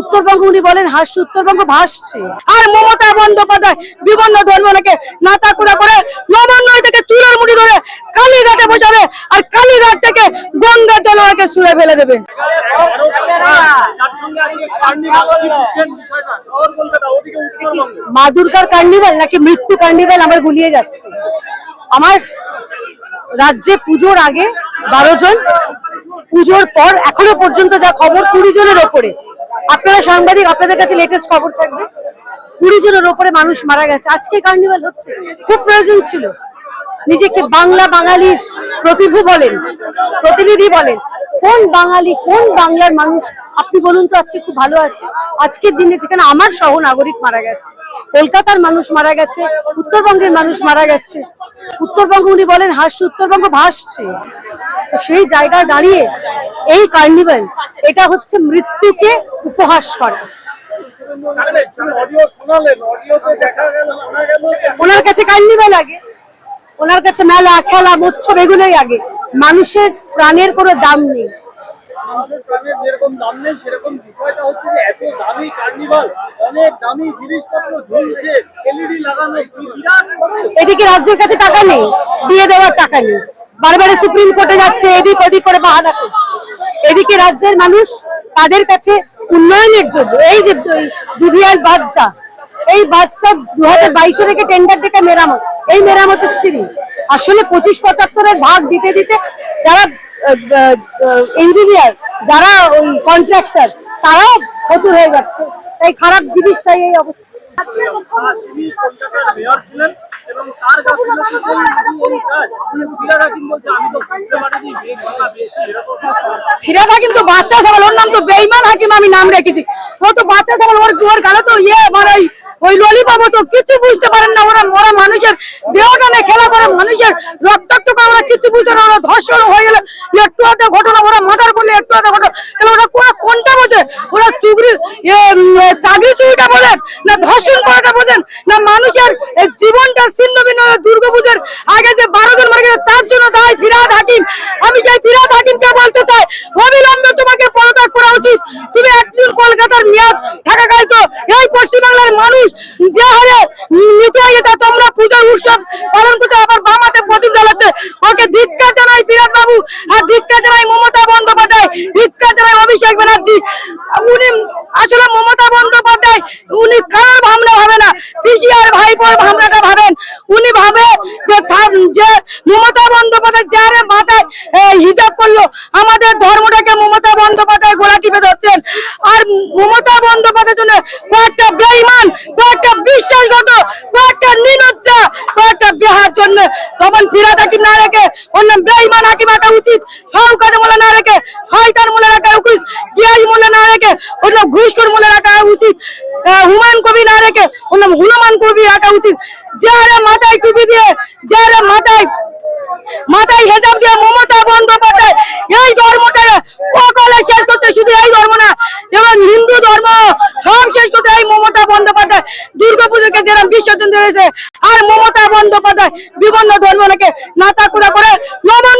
উত্তরবঙ্গ উনি বলেন, হাসছে, উত্তরবঙ্গ ভাসছে। আর মমতা বন্দ্যোপাধ্যায় বিভিন্ন ধর্ম নাকি নাচাকুড়া করে নবান্নয় থেকে চুলের মুড়ি ধরে কালীঘাটে বোঝাবে আর কালীঘাট থেকে গঙ্গা জল ওনাকে সুরে ফেলে দেবে। মা দুর্গার কার্নিভাল নাকি মৃত্যু কার্নিভাল? আমার গুলিয়ে যাচ্ছে। আমার রাজ্যে পুজোর আগে বারো জন, পুজোর পর এখনও পর্যন্ত যা খবর কুড়ি জনের ওপরে। আপনারা সাংবাদিক, আপনাদের কাছে লেটেস্ট খবর থাকবে। কুড়ি জনের ওপরে মানুষ মারা গেছে। আজকে কার্নিভাল হচ্ছে। খুব প্রয়োজন ছিল। নিজেকে বাংলা বাঙালির প্রতিভু বলেন, প্রতিনিধি বলেন। কোন বাঙালি, কোন বাংলার মানুষ? আপনি বলুন তো, আজকে খুব ভালো আছে। আজকের দিনে যেখানে আমার সহ নাগরিক মারা গেছে, কলকাতার মানুষ মারা গেছে, উত্তরবঙ্গের মানুষ মারা গেছে। উত্তরবঙ্গ উনি বলেন, হাসছে, উত্তরবঙ্গ ভাসছে। তো সেই জায়গায় দাঁড়িয়ে এই কার্নিভাল এটা হচ্ছে মৃত্যুকে উপহাস করা। ওনার কাছে কার্নিভাল আগে। ওনার কাছে মেলা খেলা মৎস্য বেগুলোই আগে। মানুষের প্রাণের কোনো দাম নেই। মানুষের প্রাণের যেরকম দাম নেই সেরকম বিষয়টা হচ্ছে যে এত দামি কার্নিভাল অনেক দামি জিনিসপত্র ঝুলছে এলইডি লাগানো কি বিরাট বড় এদিকে রাজ্যের কাছে টাকা নেই দিয়ে দেওয়ার টাকা নেই। বারবার সুপ্রিম কোর্টে যাচ্ছে, এদিক ওদিক করে বাহানা করছে। এদিকে রাজ্যের মানুষ তাদের কাছে উন্নয়নের জন্য, এই যে দুধিয়ার বাচ্চা, এই বাচ্চা দু হাজার বাইশে থেকে টেন্ডার থেকে মেরামত, এই মেরামতের ছিরি আসলে পঁচিশ পঁচাত্তরের ভাগ দিতে দিতে যারা ইঞ্জিনিয়ার যারা ওই কন্ট্রাক্টর তারাও ফতুর হয়ে যাচ্ছে। তাই খারাপ জিনিস তাই এই অবস্থা। ইয়ে ধর্ষণ হয়ে একটু ঘটনা, ওরা একটু ঘটনা। ওরা কোন কোনটা বোঝে? ওরা বোঝেন, না ধর্ষণ করাটা বোঝেন, না মানুষের জীবনটা ছিন্ন ভিন্ন আগে যে বারো জন মারা গেছে, তার জন্য দায় ফিরাদ হাকিম। আমি চাই ফিরাদ হাকিমকে বলতে চাই, অবিলম্বে তোমাকে পদত্যাগ করা উচিত। তুমি একজন কলকাতার মেয়র থাকাকাল তো এই পশ্চিমবাংলার মানুষ যে হারে নিতে হয়ে গেছে, তোমরা পুজোর উৎসব পালন করতে আবার বামাতে প্রদীপ জ্বালাচ্ছে। ওকে ধিক্কার জানাই ফিরাদ বাবু, আর ধিক্কার জানাই মমতা বন্দ্যোপাধ্যায়। ধিক্কার জানাই অভিষেক ব্যানার্জি। উনি আসলে মমতা বন্দ্যোপাধ্যায়, উনি কারোর ভাবনা ভাবে না পিসিআর ভাইপোর ভাবনাটা ভাবেন উনি ভাবে যে ছাড়- যে মমতা বন্দ্যোপাধ্যায় যারে মাথায় এ, হিজাব করল, আমাদের ধর্মটাকে মমতা বন্দ্যোপাধ্যায় গোলা টিপে ধরতেন আর মমতা বন্দ্যোপাধ্যায়ের জন্য কয়েকটা বেঈমান, কয়েকটা কয়েকটা নিনজ্জা কয়েকটা জন্য তখন ফিরাদ হাকিম না রেখে অন্য বেঈমান হাকিম রাখা উচিত সরকার মূল্য না রেখে, ফাইটার মূল্য রাখা উচিত জিআই মূল্য না রেখে, অন্য ঘুষখোর মূল্য রাখা উচিত হুমায়ুন কবি না রেখে, অন্য হুলমান কবি রাখা উচিত। যারা মাথায় টুপি দিয়ে, যারা মাথায় মাথায় হেজাব দিয়ে বন্ধ হয়েছে। আর মমতা বন্দ্যোপাধ্যায় বিভিন্ন ধর্ম ধর্মীয় নাচা করে নমন